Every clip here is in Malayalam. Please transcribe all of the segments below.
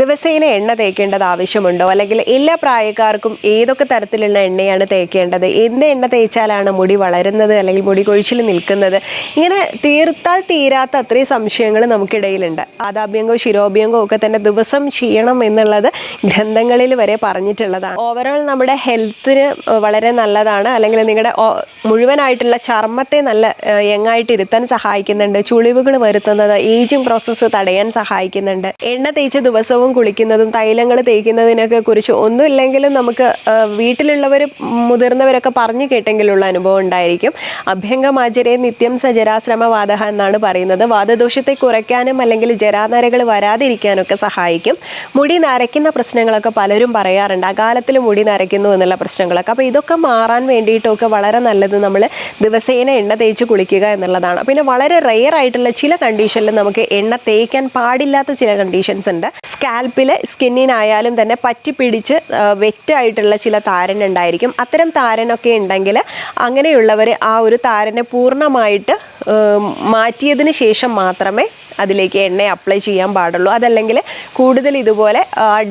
ദിവസേന എണ്ണ തേക്കേണ്ടത് ആവശ്യമുണ്ടോ? അല്ലെങ്കിൽ എല്ലാ പ്രായക്കാർക്കും ഏതൊക്കെ തരത്തിലുള്ള എണ്ണയാണ് തേക്കേണ്ടത്? എന്ത് എണ്ണ തേച്ചാലാണ് മുടി വളരുന്നത് അല്ലെങ്കിൽ മുടി കൊഴിച്ചിൽ നിൽക്കുന്നത്? ഇങ്ങനെ തീർത്താൽ തീരാത്ത അത്രയും സംശയങ്ങൾ നമുക്കിടയിലുണ്ട്. ആദാഭ്യംഗോ ശിരോഭ്യംഗോ ഒക്കെ തന്നെ ദിവസം ചെയ്യണം എന്നുള്ളത് ഗ്രന്ഥങ്ങളിൽ വരെ പറഞ്ഞിട്ടുള്ളതാണ്. ഓവറോൾ നമ്മുടെ ഹെൽത്തിന് വളരെ നല്ലതാണ്. അല്ലെങ്കിൽ നിങ്ങളുടെ മുഴുവനായിട്ടുള്ള ചർമ്മത്തെ നല്ല യങ്ങായിട്ട് ഇരുത്താൻ സഹായിക്കുന്നുണ്ട്. ചുളിവുകൾ വരുത്തുന്നത് ഏജിങ് പ്രോസസ്സ് തടയാൻ സഹായിക്കുന്നുണ്ട്. എണ്ണ തേച്ച ദിവസവും കുളിക്കുന്നതും തൈലങ്ങൾ തേക്കുന്നതിനൊക്കെ കുറിച്ച് ഒന്നുമില്ലെങ്കിലും നമുക്ക് വീട്ടിലുള്ളവർ മുതിർന്നവരൊക്കെ പറഞ്ഞു കേട്ടെങ്കിലുള്ള അനുഭവം ഉണ്ടായിരിക്കും. അഭ്യംഗമാചരെ നിത്യം സജരാശ്രമവാദ എന്നാണ് പറയുന്നത്. വാദദോഷത്തെ കുറയ്ക്കാനും അല്ലെങ്കിൽ ജരാനരകൾ വരാതിരിക്കാനൊക്കെ സഹായിക്കും. മുടി നരയ്ക്കുന്ന പ്രശ്നങ്ങളൊക്കെ പലരും പറയാറുണ്ട്. അകാലത്തിൽ മുടി നരയ്ക്കുന്നു എന്നുള്ള പ്രശ്നങ്ങളൊക്കെ. അപ്പോൾ ഇതൊക്കെ മാറാൻ വേണ്ടിയിട്ടൊക്കെ വളരെ നല്ലത് നമ്മൾ ദിവസേന എണ്ണ തേച്ച് കുളിക്കുക എന്നുള്ളതാണ്. പിന്നെ വളരെ റെയർ ആയിട്ടുള്ള ചില കണ്ടീഷനിൽ നമുക്ക് എണ്ണ തേക്കാൻ പാടില്ലാത്ത ചില കണ്ടീഷൻസ് ഉണ്ട്. സ്കാൽപ്പിൽ സ്കിന്നിനായാലും തന്നെ പറ്റി പിടിച്ച് വെറ്റായിട്ടുള്ള ചില താരൻ ഉണ്ടായിരിക്കും അത്തരം താരനൊക്കെ ഉണ്ടെങ്കിൽ അങ്ങനെയുള്ളവർ ആ ഒരു താരനെ പൂർണമായിട്ട് മാറ്റിയതിന് ശേഷം മാത്രമേ അതിലേക്ക് എണ്ണ അപ്ലൈ ചെയ്യാൻ പാടുള്ളൂ. അതല്ലെങ്കിൽ കൂടുതൽ ഇതുപോലെ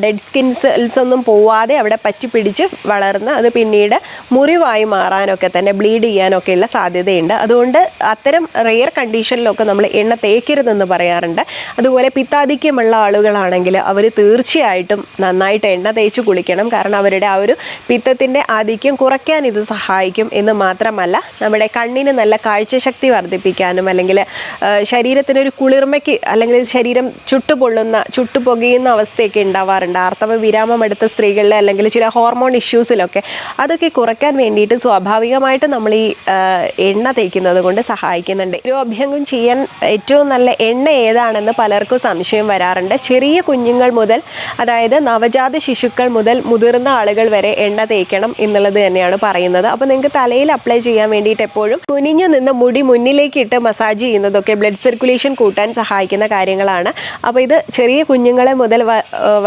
ഡെഡ് സ്കിൻ സെൽസ് ഒന്നും പോവാതെ അവിടെ പറ്റി പിടിച്ച് വളർന്ന് അത് പിന്നീട് മുറിവായി മാറാനൊക്കെ തന്നെ ബ്ലീഡ് ചെയ്യാനൊക്കെയുള്ള സാധ്യതയുണ്ട്. അതുകൊണ്ട് അത്തരം റെയർ കണ്ടീഷനിലൊക്കെ നമ്മൾ എണ്ണ തേക്കരുതെന്ന് പറയാറുണ്ട്. അതുപോലെ പിത്താധിക്യമുള്ള ആളുകളാണെങ്കിൽ അവർ തീർച്ചയായിട്ടും നന്നായിട്ട് എണ്ണ തേച്ച് കുളിക്കണം. കാരണം അവരുടെ ആ ഒരു പിത്തത്തിന്റെ ആധിക്യം കുറയ്ക്കാൻ ഇത് സഹായിക്കും എന്ന് മാത്രമല്ല നമ്മുടെ കണ്ണിന് നല്ല കാഴ്ചശക്തി വർദ്ധിപ്പിക്കാനും അല്ലെങ്കിൽ ശരീരത്തിന് ശരീരത്തിനൊരു കുളിർമയ്ക്ക് അല്ലെങ്കിൽ ശരീരം ചുട്ടുപൊള്ളുന്ന ചുട്ടുപൊകയുന്ന അവസ്ഥയൊക്കെ ഉണ്ടാവാറുണ്ട്. ആർത്തവ വിരാമം എടുത്ത സ്ത്രീകളിൽ അല്ലെങ്കിൽ ചില ഹോർമോൺ ഇഷ്യൂസിലൊക്കെ അതൊക്കെ കുറയ്ക്കാൻ വേണ്ടിയിട്ട് സ്വാഭാവികമായിട്ട് നമ്മൾ ഈ എണ്ണ തേക്കുന്നത് കൊണ്ട് സഹായിക്കുന്നുണ്ട്. ഒരു അഭ്യംഗം ചെയ്യാൻ ഏറ്റവും നല്ല എണ്ണ ഏതാണെന്ന് പലർക്കും സംശയം വരാറുണ്ട്. ചെറിയ കുഞ്ഞുങ്ങൾ മുതൽ അതായത് നവജാത ശിശുക്കൾ മുതൽ മുതിർന്ന ആളുകൾ വരെ എണ്ണ തേക്കണം എന്നുള്ളത് തന്നെയാണ് പറയുന്നത്. അപ്പോൾ നിങ്ങൾക്ക് തലയിൽ അപ്ലൈ ചെയ്യാൻ വേണ്ടിയിട്ട് എപ്പോഴും കുനിഞ്ഞു നിന്ന് മുടി മുന്നിലേക്ക് ഇട്ട് മസാജ് ചെയ്യുന്നതൊക്കെ ബ്ലഡ് സർക്കുലേഷൻ കൂട്ടാൻ സഹായിക്കുന്ന കാര്യങ്ങളാണ്. അപ്പോൾ ഇത് ചെറിയ കുഞ്ഞുങ്ങളെ മുതൽ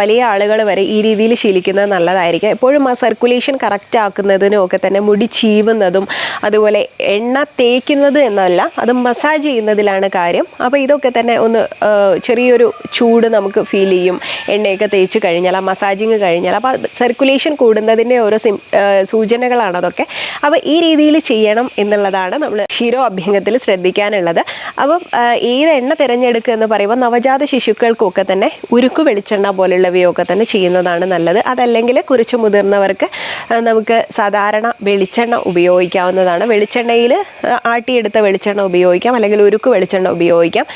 വലിയ ആളുകൾ വരെ ഈ രീതിയിൽ ശീലിക്കുന്നത് നല്ലതായിരിക്കും. എപ്പോഴും ആ സർക്കുലേഷൻ കറക്റ്റ് ആക്കുന്നതിനും ഒക്കെ തന്നെ മുടി ചീവുന്നതും അതുപോലെ എണ്ണ തേക്കുന്നത് എന്നല്ല അത് മസാജ് ചെയ്യുന്നതിലാണ് കാര്യം. അപ്പോൾ ഇതൊക്കെ തന്നെ ഒന്ന് ചെറിയൊരു ചൂട് നമുക്ക് ഫീൽ ചെയ്യും. എണ്ണയൊക്കെ തേച്ച് കഴിഞ്ഞാൽ ആ മസാജിങ് കഴിഞ്ഞാൽ. അപ്പോൾ സർക്കുലേഷൻ കൂടുന്നതിന്റെ ഓരോ സിം സൂചനകളാണ് അതൊക്കെ. അപ്പോൾ ഈ രീതിയിൽ ചെയ്യണം എന്നുള്ളതാണ് നമ്മൾ ക്ഷീരോ അഭ്യംഗത്തിൽ ശ്രദ്ധിക്കാനുള്ളത്. അപ്പം ഏത് എണ്ണ തിരഞ്ഞെടുക്കുക എന്ന് പറയുമ്പോൾ നവജാത ശിശുക്കൾക്കൊക്കെ തന്നെ ഉരുക്കു വെളിച്ചെണ്ണ പോലുള്ളവയൊക്കെ തന്നെ ചെയ്യുന്നതാണ് നല്ലത്. അതല്ലെങ്കിൽ കുറിച്ച് മുതിർന്നവർക്ക് നമുക്ക് സാധാരണ വെളിച്ചെണ്ണ ഉപയോഗിക്കാവുന്നതാണ്. വെളിച്ചെണ്ണയിൽ ആട്ടിയെടുത്ത വെളിച്ചെണ്ണ ഉപയോഗിക്കാം. അല്ലെങ്കിൽ ഉരുക്ക് വെളിച്ചെണ്ണ ഉപയോഗിക്കാം.